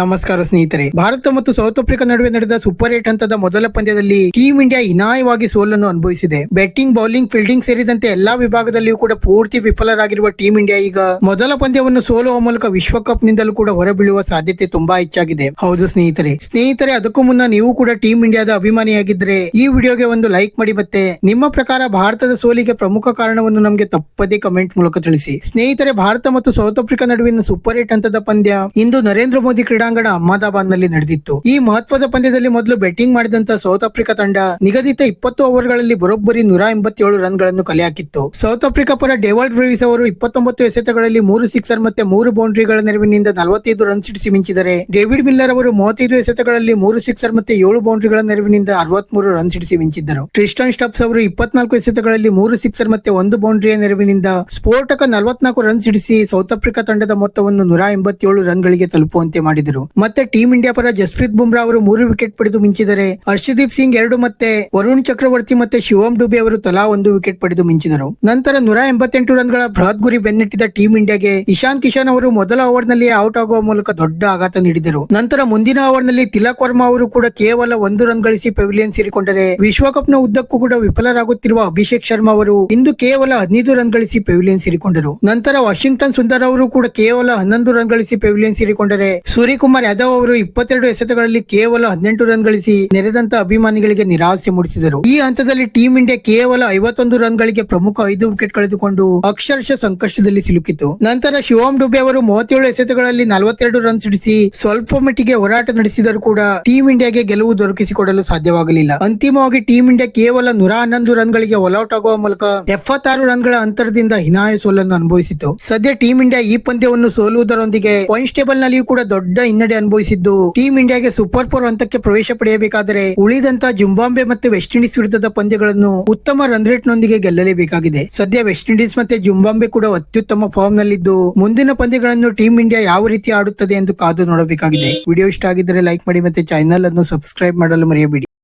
ನಮಸ್ಕಾರ ಸ್ನೇಹಿತರೆ. ಭಾರತ ಮತ್ತು ಸೌತ್ ಆಫ್ರಿಕಾ ನಡುವೆ ನಡೆದ ಸೂಪರ್ ಏಟ್ ಹಂತದ ಮೊದಲ ಪಂದ್ಯದಲ್ಲಿ ಟೀಂ ಇಂಡಿಯಾ ಹಿನಾಯವಾಗಿ ಸೋಲನ್ನು ಅನುಭವಿಸಿದೆ. ಬ್ಯಾಟಿಂಗ್, ಬೌಲಿಂಗ್, ಫೀಲ್ಡಿಂಗ್ ಸೇರಿದಂತೆ ಎಲ್ಲಾ ವಿಭಾಗದಲ್ಲಿಯೂ ಕೂಡ ಪೂರ್ತಿ ವಿಫಲರಾಗಿರುವ ಟೀಂ ಇಂಡಿಯಾ ಈಗ ಮೊದಲ ಪಂದ್ಯವನ್ನು ಸೋಲುವ ಮೂಲಕ ವಿಶ್ವಕಪ್ ನಿಂದಲೂ ಕೂಡ ಹೊರಬೀಳುವ ಸಾಧ್ಯತೆ ತುಂಬಾ ಹೆಚ್ಚಾಗಿದೆ. ಹೌದು ಸ್ನೇಹಿತರೆ. ಸ್ನೇಹಿತರೆ, ಅದಕ್ಕೂ ಮುನ್ನ ನೀವು ಕೂಡ ಟೀಂ ಇಂಡಿಯಾದ ಅಭಿಮಾನಿಯಾಗಿದ್ರೆ ಈ ವಿಡಿಯೋಗೆ ಒಂದು ಲೈಕ್ ಮಾಡಿ ಮತ್ತೆ ನಿಮ್ಮ ಪ್ರಕಾರ ಭಾರತದ ಸೋಲಿಗೆ ಪ್ರಮುಖ ಕಾರಣವನ್ನು ನಮಗೆ ತಪ್ಪದೇ ಕಮೆಂಟ್ ಮೂಲಕ ತಿಳಿಸಿ. ಸ್ನೇಹಿತರೆ, ಭಾರತ ಮತ್ತು ಸೌತ್ ಆಫ್ರಿಕಾ ನಡುವಿನ ಸೂಪರ್ ಏಟ್ ಹಂತದ ಪಂದ್ಯ ಇಂದು ನರೇಂದ್ರ ಮೋದಿ ಕ್ರೀಡಾಂಗಣ ಅಹಮದಾಬಾದ್ನಲ್ಲಿ ನಡೆದಿತ್ತು. ಈ ಮಹತ್ವದ ಪಂದ್ಯದಲ್ಲಿ ಮೊದಲು ಬ್ಯಾಟಿಂಗ್ ಮಾಡಿದಂತ ಸೌತ್ ಆಫ್ರಿಕಾ ತಂಡ ನಿಗದಿತ ಇಪ್ಪತ್ತು ಓವರ್ಗಳಲ್ಲಿ ಬರೋಬ್ಬರಿ ನೂರ ಎಂಬತ್ತೇಳು ರನ್ಗಳನ್ನು ಕಲೆ ಹಾಕಿತ್ತು ಸೌತ್ ಆಫ್ರಿಕಾ ಪರ ಡೇವಾಲ್ಡ್ ಬ್ರೇವಿಸ್ ಅವರು ಇಪ್ಪತ್ತೊಂಬತ್ತು ಎಸೆತಗಳಲ್ಲಿ ಮೂರು ಸಿಕ್ಸರ್ ಮತ್ತೆ ಮೂರು ಬೌಂಡ್ರಿಗಳ ನೆರವಿನಿಂದ ನಲವತ್ತೈದು ರನ್ ಸಿಡಿಸಿ ಮಿಂಚಿದರೆ, ಡೇವಿಡ್ ಮಿಲ್ಲರ್ ಅವರು ಮೂವತ್ತೈದು ಎಸೆತಗಳಲ್ಲಿ ಮೂರು ಸಿಕ್ಸರ್ ಮತ್ತೆ ಏಳು ಬೌಂಡ್ರಿಗಳ ನೆರವಿನಿಂದ ಅರವತ್ಮೂರು ರನ್ ಸಿಡಿಸಿ ಮಿಂಚಿದ್ದರು. ಟ್ರಿಸ್ಟನ್ ಸ್ಟಾಪ್ಸ್ ಅವರು ಇಪ್ಪತ್ನಾಲ್ಕು ಎಸೆತಗಳಲ್ಲಿ ಮೂರು ಸಿಕ್ಸರ್ ಮತ್ತೆ ಒಂದು ಬೌಂಡ್ರಿಯ ನೆರವಿನಿಂದ ಸ್ಫೋಟಕ ನಲವತ್ನಾಲ್ಕು ರನ್ ಸಿಡಿಸಿ ಸೌತ್ ಆಫ್ರಿಕಾ ತಂಡದ ಮೊತ್ತವನ್ನು ನೂರ ಎಂಬತ್ತೇಳು ರನ್ಗಳಿಗೆ ತಲುಪುವಂತೆ ಮಾಡಿದರು. ಮತ್ತೆ ಟೀಂ ಇಂಡಿಯಾ ಪರ ಜಸ್ಪ್ರೀತ್ ಬುಮ್ರಾ ಅವರು ಮೂರು ವಿಕೆಟ್ ಪಡೆದು ಮಿಂಚಿದರೆ, ಹರ್ಷದೀಪ್ ಸಿಂಗ್ ಎರಡು ಮತ್ತೆ ವರುಣ್ ಚಕ್ರವರ್ತಿ ಮತ್ತೆ ಶಿವಂ ಡುಬೆ ಅವರು ತಲಾ ಒಂದು ವಿಕೆಟ್ ಪಡೆದು ಮಿಂಚಿದರು. ನಂತರ ನೂರ ಎಂಬತ್ತೆಂಟು ರನ್ಗಳ ಬೃಹತ್ ಗುರಿ ಬೆನ್ನಟ್ಟಿದ ಟೀಂ ಇಂಡಿಯಾಗೆ ಇಶಾನ್ ಕಿಶನ್ ಅವರು ಮೊದಲ ಓವರ್ನಲ್ಲಿ ಔಟ್ ಆಗುವ ಮೂಲಕ ದೊಡ್ಡ ಆಘಾತ ನೀಡಿದರು. ನಂತರ ಮುಂದಿನ ಓವರ್ನಲ್ಲಿ ತಿಲಕ್ ವರ್ಮಾ ಅವರು ಕೂಡ ಕೇವಲ ಒಂದು ರನ್ ಗಳಿಸಿ ಪೆವಿಲಿಯನ್ ಸೇರಿಕೊಂಡರೆ ವಿಶ್ವಕಪ್ನ ಉದ್ದಕ್ಕೂ ಕೂಡ ವಿಫಲರಾಗುತ್ತಿರುವ ಅಭಿಷೇಕ್ ಶರ್ಮಾ ಅವರು ಇಂದು ಕೇವಲ ಹದಿನೈದು ರನ್ ಗಳಿಸಿ ಪೆವಿಲಿಯನ್ ಸೇರಿಕೊಂಡರು. ನಂತರ ವಾಷಿಂಗ್ಟನ್ ಸುಂದರ್ ಅವರು ಕೂಡ ಕೇವಲ ಹನ್ನೊಂದು ರನ್ ಗಳಿಸಿ ಪೆವಿಲಿಯನ್ ಸೇರಿಕೊಂಡರೆ ಸೂರ್ಯಕುಮಾರ್ ಯಾದವ್ ಅವರು ಇಪ್ಪತ್ತೆರಡು ಎಸೆತಗಳಲ್ಲಿ ಕೇವಲ ಹದಿನೆಂಟು ರನ್ ಗಳಿಸಿ ನೆರೆದಂತ ಅಭಿಮಾನಿಗಳಿಗೆ ನಿರಾಸೆ ಮೂಡಿಸಿದರು. ಈ ಹಂತದಲ್ಲಿ ಟೀಂ ಇಂಡಿಯಾ ಕೇವಲ ಐವತ್ತೊಂದು ರನ್ ಗಳಿಗೆ ಪ್ರಮುಖ ಐದು ವಿಕೆಟ್ ಕಳೆದುಕೊಂಡು ಅಕ್ಷರಶಃ ಸಂಕಷ್ಟದಲ್ಲಿ ಸಿಲುಕಿತು ನಂತರ ಶಿವಂ ಡುಬೆ ಅವರು ಮೂವತ್ತೇಳು ಎಸೆತಗಳಲ್ಲಿ ನಲವತ್ತೆರಡು ರನ್ ಸಿಡಿಸಿ ಸ್ವಲ್ಪ ಮಟ್ಟಿಗೆ ಹೋರಾಟ ನಡೆಸಿದರೂ ಕೂಡ ಟೀಂ ಇಂಡಿಯಾಗೆ ಗೆಲುವು ದೊರಕಿಸಿಕೊಡಲು ಸಾಧ್ಯವಾಗಲಿಲ್ಲ. ಅಂತಿಮವಾಗಿ ಟೀಂ ಇಂಡಿಯಾ ಕೇವಲ ನೂರ ಹನ್ನೊಂದು ರನ್ ಗಳಿಗೆ ಆಲ್ಔಟ್ ಆಗುವ ಮೂಲಕ ಎಪ್ಪತ್ತಾರು ರನ್ಗಳ ಅಂತರದಿಂದ ಹಿನಾಯ ಸೋಲನ್ನು ಅನುಭವಿಸಿತು ಸದ್ಯ ಟೀಂ ಇಂಡಿಯಾ ಈ ಪಂದ್ಯವನ್ನು ಸೋಲುವುದರೊಂದಿಗೆ ಪಾಯಿಂಟ್ಸ್ ಟೇಬಲ್ ನಲ್ಲಿಯೂ ಕೂಡ ದೊಡ್ಡ ಹಿನ್ನಡೆ ಅನುಭವಿಸಿದ್ದು. ಟೀಂ ಇಂಡಿಯಾಗೆ ಸೂಪರ್ ಫೋರ್ ಹಂತಕ್ಕೆ ಪ್ರವೇಶ ಪಡೆಯಬೇಕಾದರೆ ಉಳಿದಂತ ಜಿಂಬಾಂಬೆ ಮತ್ತು ವೆಸ್ಟ್ ಇಂಡೀಸ್ ವಿರುದ್ಧದ ಪಂದ್ಯಗಳನ್ನು ಉತ್ತಮ ರನ್ ರೇಟ್ ನೊಂದಿಗೆ ಗೆಲ್ಲಲೇಬೇಕಾಗಿದೆ. ಸದ್ಯ ವೆಸ್ಟ್ ಇಂಡೀಸ್ ಮತ್ತೆ ಜಿಂಬಾಂಬೆ ಕೂಡ ಅತ್ಯುತ್ತಮ ಫಾರ್ಮ್ ನಲ್ಲಿದ್ದು ಮುಂದಿನ ಪಂದ್ಯಗಳನ್ನು ಟೀಂ ಇಂಡಿಯಾ ಯಾವ ರೀತಿ ಆಡುತ್ತದೆ ಎಂದು ಕಾದು ನೋಡಬೇಕಾಗಿದೆ. ವಿಡಿಯೋ ಇಷ್ಟ ಆಗಿದ್ದರೆ ಲೈಕ್ ಮಾಡಿ ಮತ್ತೆ ಚಾನೆಲ್ ಅನ್ನು ಸಬ್ಸ್ಕ್ರೈಬ್ ಮಾಡಲು ಮರೆಯಬೇಡಿ.